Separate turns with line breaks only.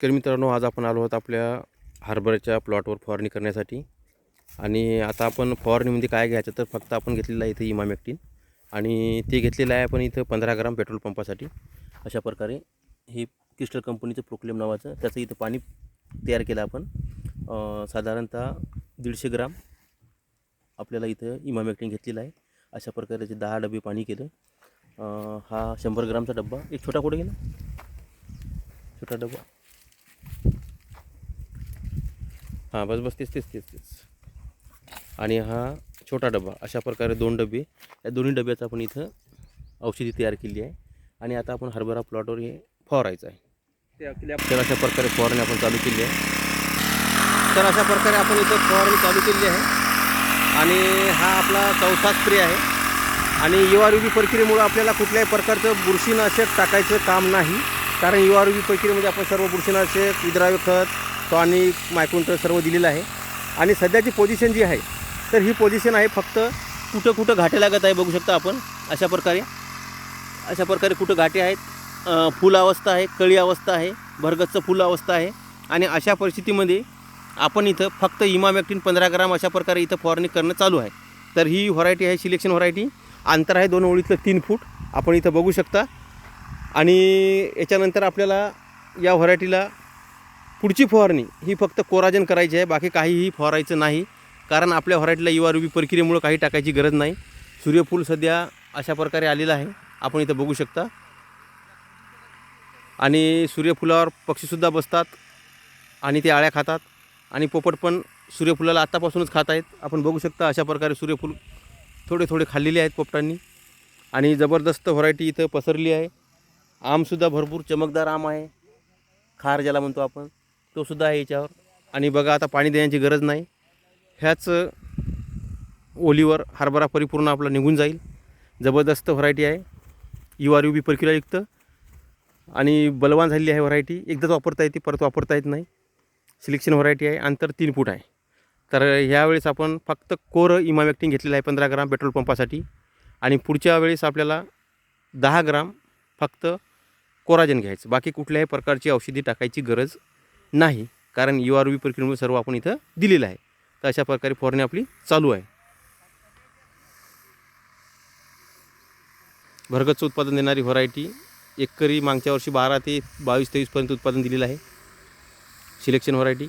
तर मित्रांनो आज आपण आलो आहोत आपल्या हरभऱ्याच्या प्लॉटवर फवारणी करण्यासाठी. आणि आता आपण फवारणीमध्ये काय घ्यायचं तर फक्त आपण घेतलेलं आहे इथं इमामॅक्टिन आणि ते घेतलेलं आहे आपण इथं पंधरा ग्राम पेट्रोल पंपासाठी. अशा प्रकारे हे क्रिस्टल कंपनीचं प्रोक्लेम नावाचं त्याचं इथं पाणी तयार केलं आपण. साधारणतः दीडशे ग्राम आपल्याला इथं इमामॅक्टिन घेतलेलं आहे. अशा प्रकारे त्याचे दहा डबे पाणी केलं. हा शंभर ग्रामचा डब्बा. एक छोटा कुठे गेला? छोटा डबा हां बस बस तेच तेच तेच तेच. आणि हा छोटा डबा अशा प्रकारे दोन डबे. या दोन्ही डब्याचं आपण इथं औषधी तयार केली आहे. आणि आता आपण हरभरा प्लॉटवर हे फवारायचं आहे. तर अशा प्रकारे फवारणी आपण चालू केली आहे. तर अशा प्रकारे आपण इथं फवारणी चालू केली आहे. आणि हा आपला चौथा स्प्रे आहे. आणि युवारुबी प्रक्रियेमुळं आपल्याला कुठल्याही प्रकारचं बुरशीनाशक टाकायचं काम नाही. कारण युवारुबी प्रक्रियेमध्ये आपण सर्व बुरशीनाशक विद्राव्य खत टॉनिक मायक्रोन्टर सर्व दिलेलं आहे. आणि सध्याची पोझिशन जी आहे तर ही पोझिशन आहे फक्त कुठं कुठं घाटे लागत आहे बघू शकता आपण. अशा प्रकारे अशा प्रकारे कुठं घाटे आहेत. फुल अवस्था आहे कळी अवस्था आहे भरगतचं फुल अवस्था आहे. आणि अशा परिस्थितीमध्ये आपण इथं फक्त इमामॅक्टिन पंधरा ग्राम अशा प्रकारे इथं फवारणी करणं चालू आहे. तर ही व्हरायटी आहे सिलेक्शन व्हरायटी. अंतर आहे दोन ओळीतलं तीन फूट. आपण इथं बघू शकता. आणि याच्यानंतर आपल्याला या व्हरायटीला पुढची फवारणी ही फक्त कोराजन करायची आहे बाकी काहीही फवारायचं नाही. कारण आपल्या व्हरायटीला युवा रुबी प्रक्रियेमुळं काही टाकायची गरज नाही. सूर्यफूल सध्या अशा प्रकारे आलेलं आहे. आपण इथं बघू शकता. आणि सूर्यफुलावर पक्षीसुद्धा बसतात आणि ते आळ्या खातात. आणि पोपट पण सूर्यफुलाला आत्तापासूनच खात आहेत. आपण बघू शकता अशा प्रकारे सूर्यफूल थोडे थोडे खाल्लेले आहेत पोपटांनी. आणि जबरदस्त व्हरायटी इथं पसरली आहे. आमसुद्धा भरपूर चमकदार आम आहे. खार ज्याला म्हणतो आपण. तो सुद्धा आहे याच्यावर. आणि बघा आता पाणी देण्याची गरज नाही. ह्याच ओलीवर हरभरा परिपूर्ण आपला निघून जाईल. जबरदस्त व्हरायटी आहे. U R U B UB युक्त. आणि बलवान झालेली आहे व्हरायटी एकदाच वापरता येते परत वापरता येत नाही. सिलेक्शन व्हरायटी आहे. अंतर तीन फूट आहे. तर ह्यावेळेस आपण फक्त कोर इमामॅक्टिंग घेतलेलं आहे पंधरा ग्राम पेट्रोल पंपासाठी आणि पुढच्या वेळेस आपल्याला दहा ग्राम फक्त कोराजन घ्यायचं. बाकी कुठल्याही प्रकारची औषधी टाकायची गरज नाही कारण यू आर वी प्रक्रियेमुळे सर्व आपण इथं दिलेलं आहे. तर अशा प्रकारे फवारणी आपली चालू आहे. भरगतचं उत्पादन देणारी व्हरायटी एकरी मागच्या वर्षी बारा ते बावीस तेवीसपर्यंत उत्पादन दिलेलं आहे. Selection variety